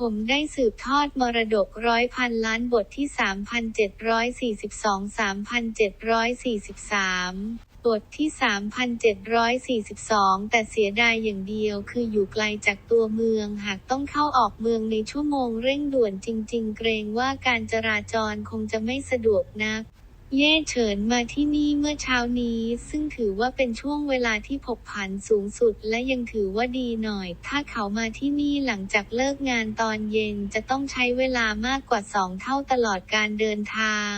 ผมได้สืบทอดมรดกร้อยพันล้านบทที่ 3,742-3,743บทที่ 3,742 แต่เสียดายอย่างเดียวคืออยู่ไกลจากตัวเมือง หากต้องเข้าออกเมืองในชั่วโมงเร่งด่วนจริง ๆ เกรงว่าการจราจรคงจะไม่สะดวกนัก เย่เฉินมาที่นี่เมื่อเช้านี้ ซึ่งถือว่าเป็นช่วงเวลาที่ผกผันสูงสุด และยังถือว่าดีหน่อย ถ้าเขามาที่นี่หลังจากเลิกงานตอนเย็นจะต้องใช้เวลามากกว่าสองเท่าตลอดการเดินทาง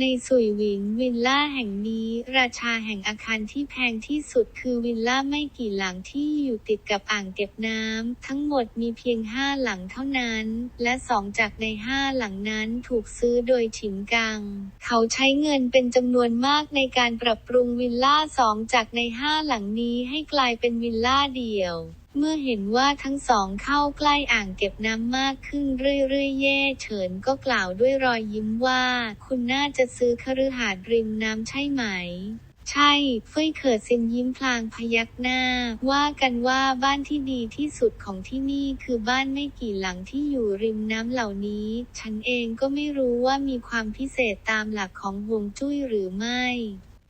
ในสุยหวินวิลล่าแห่งนี้ ราชาแห่งอาคารที่แพงที่สุดคือวิลล่าไม่กี่หลังที่อยู่ติดกับอ่างเก็บน้ำทั้งหมดมีเพียงห้าหลังเท่านั้น และสองจากในห้าหลังนั้นถูกซื้อโดยฉินกัง เขาใช้เงินเป็นจำนวนมากในการปรับปรุงวิลล่าสองจากในห้าหลังนี้ให้กลายเป็นวิลล่าเดี่ยว เมื่อเห็นว่าทั้งสองเข้าใกล้อ่างเก็บน้ำมากขึ้นเรื่อยๆ เย่เฉินก็กล่าวด้วยรอยยิ้มว่า คุณน่าจะซื้อคฤหาสน์ริมน้ำใช่ไหมใช่ เฟ้ยเขิดเซนยิ้มพลางพยักหน้า ว่ากันว่าบ้านที่ดีที่สุดของที่นี่คือบ้านไม่กี่หลังที่อยู่ริมน้ำเหล่านี้ ฉันเองก็ไม่รู้ว่ามีความพิเศษตามหลักของวงจุ้ยหรือไม่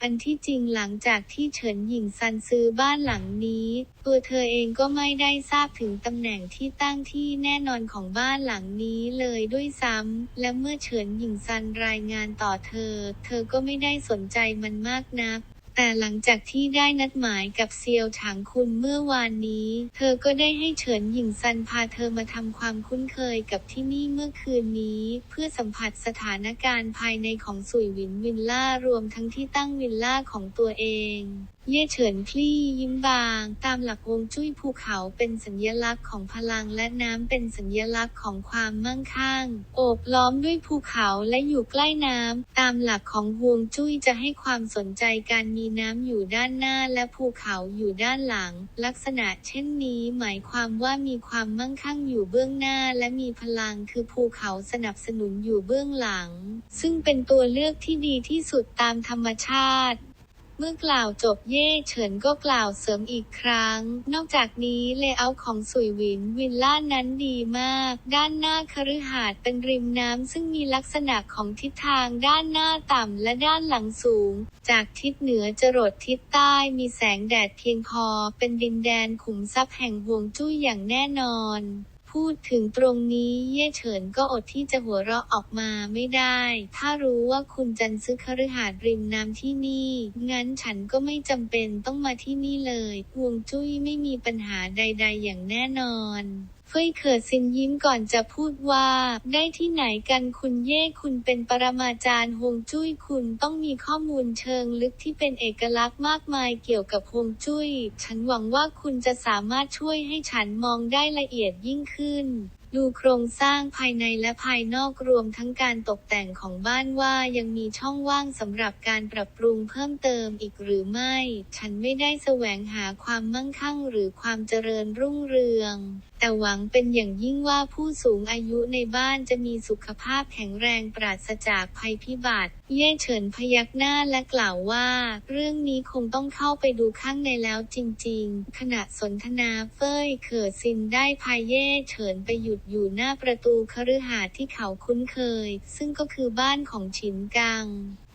อันที่จริงหลังจากที่เฉินหญิงซันซื้อบ้านหลังนี้ ตัวเธอเองก็ไม่ได้ทราบถึงตำแหน่งที่ตั้งที่แน่นอนของบ้านหลังนี้เลยด้วยซ้ำ และเมื่อเฉินหญิงซันรายงานต่อเธอ เธอก็ไม่ได้สนใจมันมากนัก แต่หลังจากที่ได้นัดหมายกับเซียวถางคุณเมื่อวานนี้ เธอก็ได้ให้เฉินหญิงซันพาเธอมาทำความคุ้นเคยกับที่นี่เมื่อคืนนี้ เพื่อสัมผัสสถานการณ์ภายในของสุยหวินวิลล่ารวมทั้งที่ตั้งวิลล่าของตัวเอง เย่เฉินคลี่ยิ้มบาง ตามหลักฮวงจุ้ยภูเขาเป็นสัญลักษณ์ของพลังและน้ำเป็นสัญลักษณ์ของความมั่งคั่ง โอบล้อมด้วยภูเขาและอยู่ใกล้น้ำ ตามหลักของฮวงจุ้ยจะให้ความสนใจการมีน้ำอยู่ด้านหน้าและภูเขาอยู่ด้านหลัง ลักษณะเช่นนี้หมายความว่ามีความมั่งคั่งอยู่เบื้องหน้าและมีพลังคือภูเขาสนับสนุนอยู่เบื้องหลัง ซึ่งเป็นตัวเลือกที่ดีที่สุดตามธรรมชาติ เมื่อกล่าวจบเย่เฉินก็กล่าวเสริมอีกครั้ง นอกจากนี้เลเยอร์ของสุยหวินวิลล่านั้นดีมาก ด้านหน้าคฤหาสน์เป็นริมน้ำซึ่งมีลักษณะของทิศทางด้านหน้าต่ำและด้านหลังสูง จากทิศเหนือจรดทิศใต้มีแสงแดดเพียงพอเป็นดินแดนขุมทรัพย์แห่งห่วงจุ้ยอย่างแน่นอน พูดถึงตรงนี้เย่เฉินก็อดที่จะหัวเราะออกมาไม่ได้ ถ้ารู้ว่าคุณจันซื้อคฤหาสน์ริมน้ำที่นี่ งั้นฉันก็ไม่จำเป็นต้องมาที่นี่เลย ห่วงจุ้ยไม่มีปัญหาใด ๆ อย่างแน่นอน เฟยเขิดซินยิ้มก่อนจะพูดว่า ได้ที่ไหนกันคุณเย่คุณเป็นปรมาจารย์ฮวงจุ้ยคุณต้องมีข้อมูลเชิงลึกที่เป็นเอกลักษณ์มากมายเกี่ยวกับฮวงจุ้ย ฉันหวังว่าคุณจะสามารถช่วยให้ฉันมองได้ละเอียดยิ่งขึ้นดูโครงสร้างภายในและภายนอกรวมทั้งการตกแต่งของบ้านว่ายังมีช่องว่างสำหรับการปรับปรุงเพิ่มเติมอีกหรือไม่ ฉันไม่ได้แสวงหาความมั่งคั่งหรือความเจริญรุ่งเรืองแต่หวังเป็นอย่างยิ่งว่าผู้สูงอายุในบ้านจะมีสุขภาพแข็งแรงปราศจากภัยพิบัติ เย่เฉินพยักหน้าและกล่าวว่า เรื่องนี้คงต้องเข้าไปดูข้างในแล้วจริง ๆ ขณะสนทนาเฟยเขิดซินได้พายเย่เฉินไปหยุดอยู่หน้าประตูคฤหาสน์ที่เขาคุ้นเคย ซึ่งก็คือบ้านของฉินกัง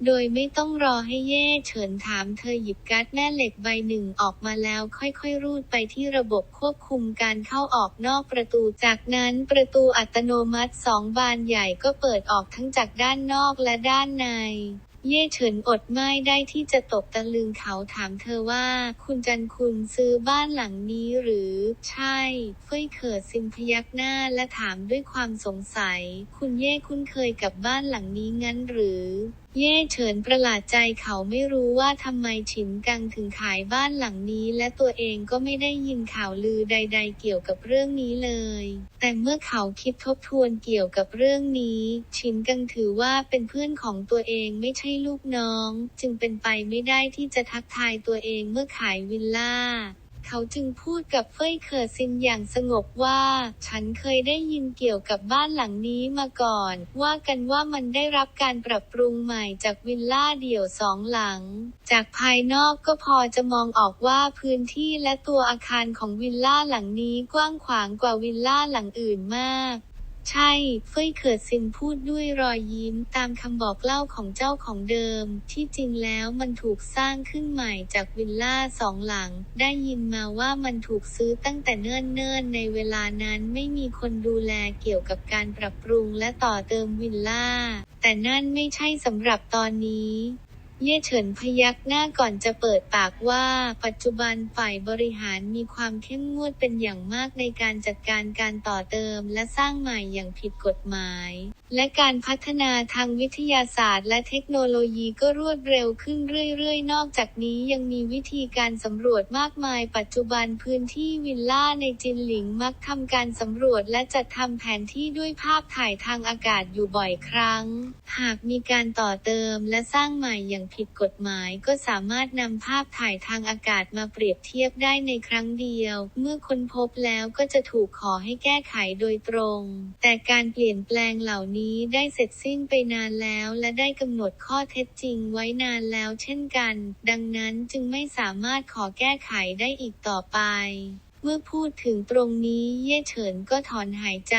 โดยไม่ต้องรอให้เย่เฉินถามเธอหยิบการ์ดแม่เหล็กใบหนึ่งออกมาแล้วค่อยๆ รูดไปที่ระบบควบคุมการเข้าออกนอกประตู จากนั้นประตูอัตโนมัติสองบานใหญ่ก็เปิดออกทั้งจากด้านนอกและด้านใน เย่เฉินอดไม่ได้ที่จะตกตะลึงเขาถามเธอว่า คุณจันคุณซื้อบ้านหลังนี้หรือ ใช่ เฟ้ยเขิดซินพยักหน้าและถามด้วยความสงสัย คุณเย่คุ้นเคยกับบ้านหลังนี้งั้นหรือ เย่เฉินประหลาดใจเขาไม่รู้ว่าทำไมฉินกังถึงขายบ้านหลังนี้ และตัวเองก็ไม่ได้ยินข่าวลือใด ๆ เกี่ยวกับเรื่องนี้เลย แต่เมื่อเขาคิดทบทวนเกี่ยวกับเรื่องนี้ ฉินกังถือว่าเป็นเพื่อนของตัวเองไม่ใช่ลูกน้อง จึงเป็นไปไม่ได้ที่จะทักทายตัวเองเมื่อขายวิลล่า เขาจึงพูดกับเฟยเคอซินอย่างสงบว่า ฉันเคยได้ยินเกี่ยวกับบ้านหลังนี้มาก่อน ว่ากันว่ามันได้รับการปรับปรุงใหม่จากวิลล่าเดี่ยวสองหลัง จากภายนอกก็พอจะมองออกว่าพื้นที่และตัวอาคารของวิลล่าหลังนี้กว้างขวางกว่าวิลล่าหลังอื่นมาก ใช่ เฟยเขิดซินพูดด้วยรอยยิ้มตามคำบอกเล่าของเจ้าของเดิม ที่จริงแล้วมันถูกสร้างขึ้นใหม่จากวิลล่าสองหลัง ได้ยินมาว่ามันถูกซื้อตั้งแต่เนิ่นๆ ในเวลานั้นไม่มีคนดูแลเกี่ยวกับการปรับปรุงและต่อเติมวิลล่า แต่นั่นไม่ใช่สำหรับตอนนี้ เย่เฉินพยักหน้าก่อนจะเปิดปากว่า ปัจจุบันฝ่ายบริหารมีความเข้มงวดเป็นอย่างมากในการจัดการการต่อเติมและสร้างใหม่อย่างผิดกฎหมาย และการพัฒนาทางวิทยาศาสตร์และเทคโนโลยีก็รวดเร็วขึ้นเรื่อยๆ นอกจากนี้ยังมีวิธีการสำรวจมากมาย ปัจจุบันพื้นที่วิลล่าในจินหลิงมักทำการสำรวจและจัดทำแผนที่ด้วยภาพถ่ายทางอากาศอยู่บ่อยครั้ง หากมีการต่อเติมและสร้างใหม่อย่างผิดกฎหมายก็สามารถนำภาพถ่ายทางอากาศมาเปรียบเทียบได้ในครั้งเดียว เมื่อค้นพบแล้วก็จะถูกขอให้แก้ไขโดยตรง แต่การเปลี่ยนแปลงเหล่านี้ได้เสร็จสิ้นไปนานแล้ว และได้กำหนดข้อเท็จจริงไว้นานแล้วเช่นกัน ดังนั้นจึงไม่สามารถขอแก้ไขได้อีกต่อไป เมื่อพูดถึงตรงนี้เย่เฉินก็ถอนหายใจ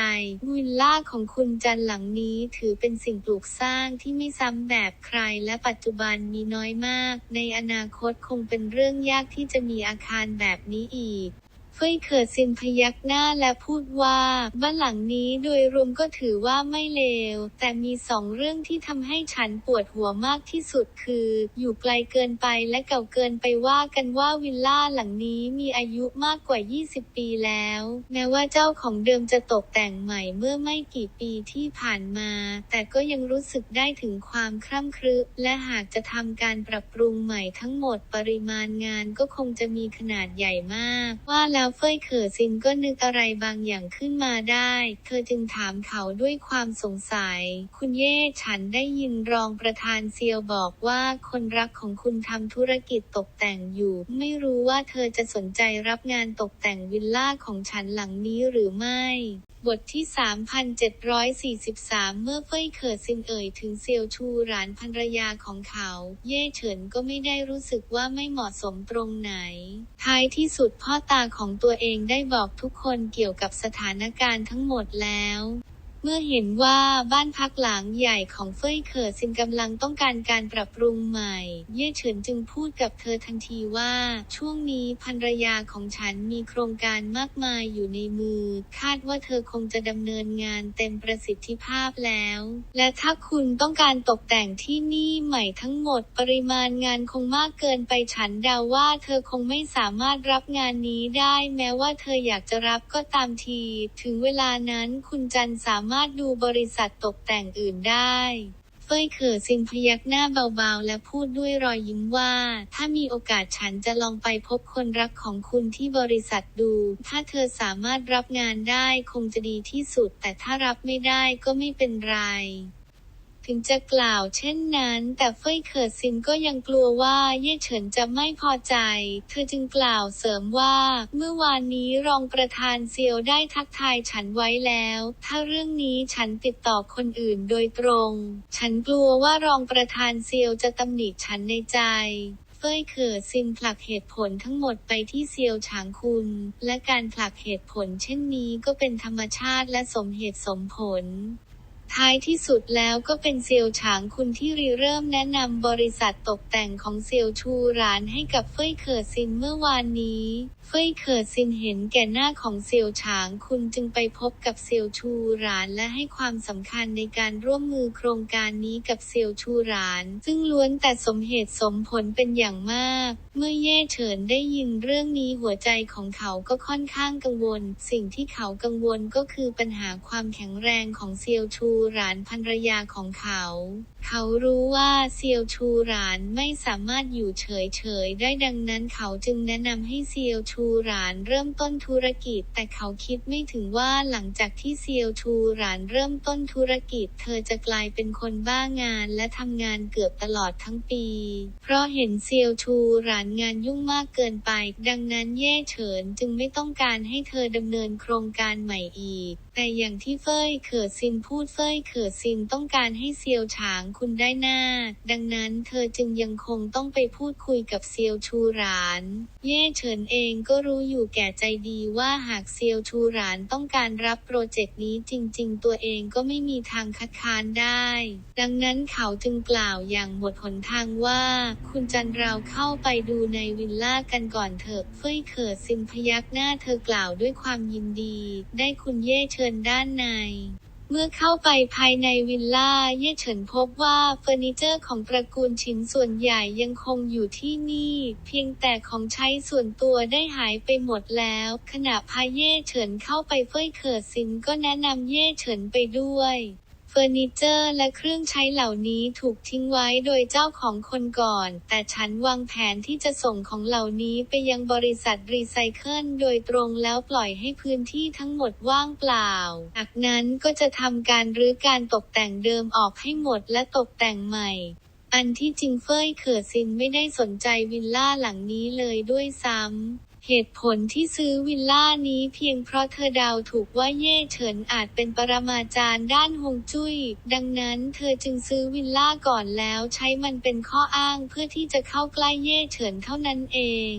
วิลล่าของคุณจันหลังนี้ถือเป็นสิ่งปลูกสร้างที่ไม่ซ้ำแบบใคร และปัจจุบันมีน้อยมาก ในอนาคตคงเป็นเรื่องยากที่จะมีอาคารแบบนี้อีก เฟยเขิดซินพยักหน้าและพูดว่า บ้านหลังนี้โดยรวมก็ถือว่าไม่เลว แต่มีสองเรื่องที่ทำให้ฉันปวดหัวมากที่สุดคือ อยู่ไกลเกินไปและเก่าเกินไปว่ากันว่าวิลล่าหลังนี้มีอายุมากกว่า 20 ปีแล้ว แม้ว่าเจ้าของเดิมจะตกแต่งใหม่เมื่อไม่กี่ปีที่ผ่านมา แต่ก็ยังรู้สึกได้ถึงความคร่ำครึและหากจะทำการปรับปรุงใหม่ทั้งหมดปริมาณงานก็คงจะมีขนาดใหญ่มาก ว่าแล้วเฟยเขอซินก็นึกอะไรบางอย่างขึ้นมาได้ เธอจึงถามเขาด้วยความสงสัย คุณเย่ฉันได้ยินรองประธานเซียวบอกว่าคนรักของคุณทำธุรกิจตกแต่งอยู่ ไม่รู้ว่าเธอจะสนใจรับงานตกแต่งวิลล่าของฉันหลังนี้หรือไม่ บทที่ 3743 เมื่อเฟ้ยเขิดซินเอ่ยถึงเซียวชูหลานภรรยาของเขา เย่เฉินก็ไม่ได้รู้สึกว่าไม่เหมาะสมตรงไหน ท้ายที่สุดพ่อตาของตัวเองได้บอกทุกคนเกี่ยวกับสถานการณ์ทั้งหมดแล้ว เมื่อเห็นว่าบ้านพักหลังใหญ่ของเฟ้ยเขิดซินกำลังต้องการการปรับปรุงใหม่ เย่เฉินจึงพูดกับเธอทันทีว่า ช่วงนี้ภรรยาของฉันมีโครงการมากมายอยู่ในมือ คาดว่าเธอคงจะดำเนินงานเต็มประสิทธิภาพแล้ว และถ้าคุณต้องการตกแต่งที่นี่ใหม่ทั้งหมดปริมาณงานคงมากเกินไปฉันเดาว่าเธอคงไม่สามารถรับงานนี้ได้ แม้ว่าเธออยากจะรับก็ตามที ถึงเวลานั้นคุณจันสามารถารถดูบริษัทตกแต่งอื่นได้เฟยเขอซินพยักหน้าเบาๆ และพูดด้วยรอยยิ้มว่า ถ้ามีโอกาสฉันจะลองไปพบคนรักของคุณที่บริษัทดู ถ้าเธอสามารถรับงานได้คงจะดีที่สุด แต่ถ้ารับไม่ได้ก็ไม่เป็นไร ถึงจะกล่าวเช่นนั้น แต่เฟยเขิดซินก็ยังกลัวว่าเย่เฉินจะไม่พอใจ เธอจึงกล่าวเสริมว่า เมื่อวานนี้รองประธานเซียวได้ทักทายฉันไว้แล้ว ถ้าเรื่องนี้ฉันติดต่อคนอื่นโดยตรง ฉันกลัวว่ารองประธานเซียวจะตำหนิฉันในใจเฟยเขอซินผลักเหตุผลทั้งหมดไปที่เซียวฉางคุณ และการผลักเหตุผลเช่นนี้ก็เป็นธรรมชาติและสมเหตุสมผล ท้ายที่สุดแล้วก็เป็นเซียวฉางคุณที่ริเริ่มแนะนำบริษัทตกแต่งของเซียวชูหรานให้กับเฟยเขอซินเมื่อวานนี้ เฟยเขอซินเห็นแก่หน้าของเซียวฉางคุณจึงไปพบกับเซียวชูหรานและให้ความสำคัญในการร่วมมือโครงการนี้กับเซียวชูหราน ซึ่งล้วนแต่สมเหตุสมผลเป็นอย่างมาก เมื่อเย่เฉินได้ยินเรื่องนี้หัวใจของเขาก็ค่อนข้างกังวล สิ่งที่เขากังวลก็คือปัญหาความแข็งแรงของเซียวชูหรานภรรยาของเขาเขารู้ว่าเซียวชูหรานไม่สามารถอยู่เฉยๆได้ดังนั้นเขาจึงแนะนำให้เซียวชูหรานเริ่มต้นธุรกิจ แต่เขาคิดไม่ถึงว่าหลังจากที่เซียวชูหรานเริ่มต้นธุรกิจ เธอจะกลายเป็นคนบ้างานและทำงานเกือบตลอดทั้งปี เพราะเห็นเซียวชูหรานงานยุ่งมากเกินไป ดังนั้นเย่เฉินจึงไม่ต้องการให้เธอดำเนินโครงการใหม่อีก แต่อย่างที่เฟยเขอซินพูดเฟยเขอซินต้องการให้เซียวฉางคุณได้หน้า ดังนั้นเธอจึงยังคงต้องไปพูดคุยกับเซียวชูหราน เย่เฉินเองก็รู้อยู่แก่ใจดีว่าหากเซียวชูหรานต้องการรับโปรเจกต์นี้จริง ๆ ตัวเองก็ไม่มีทางคัดค้านได้ ดังนั้นเขาจึงกล่าวอย่างหมดหนทางว่า คุณจันเราเข้าไปดูในวิลล่ากันก่อนเถอะ เฟยเขอซินพยักหน้าเธอกล่าวด้วยความยินดี ได้คุณเย่เชิญด้านใน เมื่อเข้าไปภายในวิลล่าเย่เฉินพบว่าเฟอร์นิเจอร์ของตระกูลชินส่วนใหญ่ยังคงอยู่ที่นี่ เพียงแต่ของใช้ส่วนตัวได้หายไปหมดแล้ว ขณะพาเย่เฉินเข้าไปเฟ้ยเขิดซินก็แนะนำเย่เฉินไปด้วย เฟอร์นิเจอร์และเครื่องใช้เหล่านี้ถูกทิ้งไว้โดยเจ้าของคนก่อน แต่ฉันวางแผนที่จะส่งของเหล่านี้ไปยังบริษัทรีไซเคิลโดยตรงแล้วปล่อยให้พื้นที่ทั้งหมดว่างเปล่าจากนั้นก็จะทำการรื้อการตกแต่งเดิมออกให้หมดและตกแต่งใหม่อันที่จริงเฟยเขิดซินไม่ได้สนใจวิลล่าหลังนี้เลยด้วยซ้ำ เหตุผลที่ซื้อวิลล่านี้เพียงเพราะเธอเดาถูกว่าเย่เฉินอาจเป็นปรมาจารย์ด้านฮวงจุ้ย ดังนั้นเธอจึงซื้อวิลล่าก่อนแล้วใช้มันเป็นข้ออ้างเพื่อที่จะเข้าใกล้เย่เฉินเท่านั้นเอง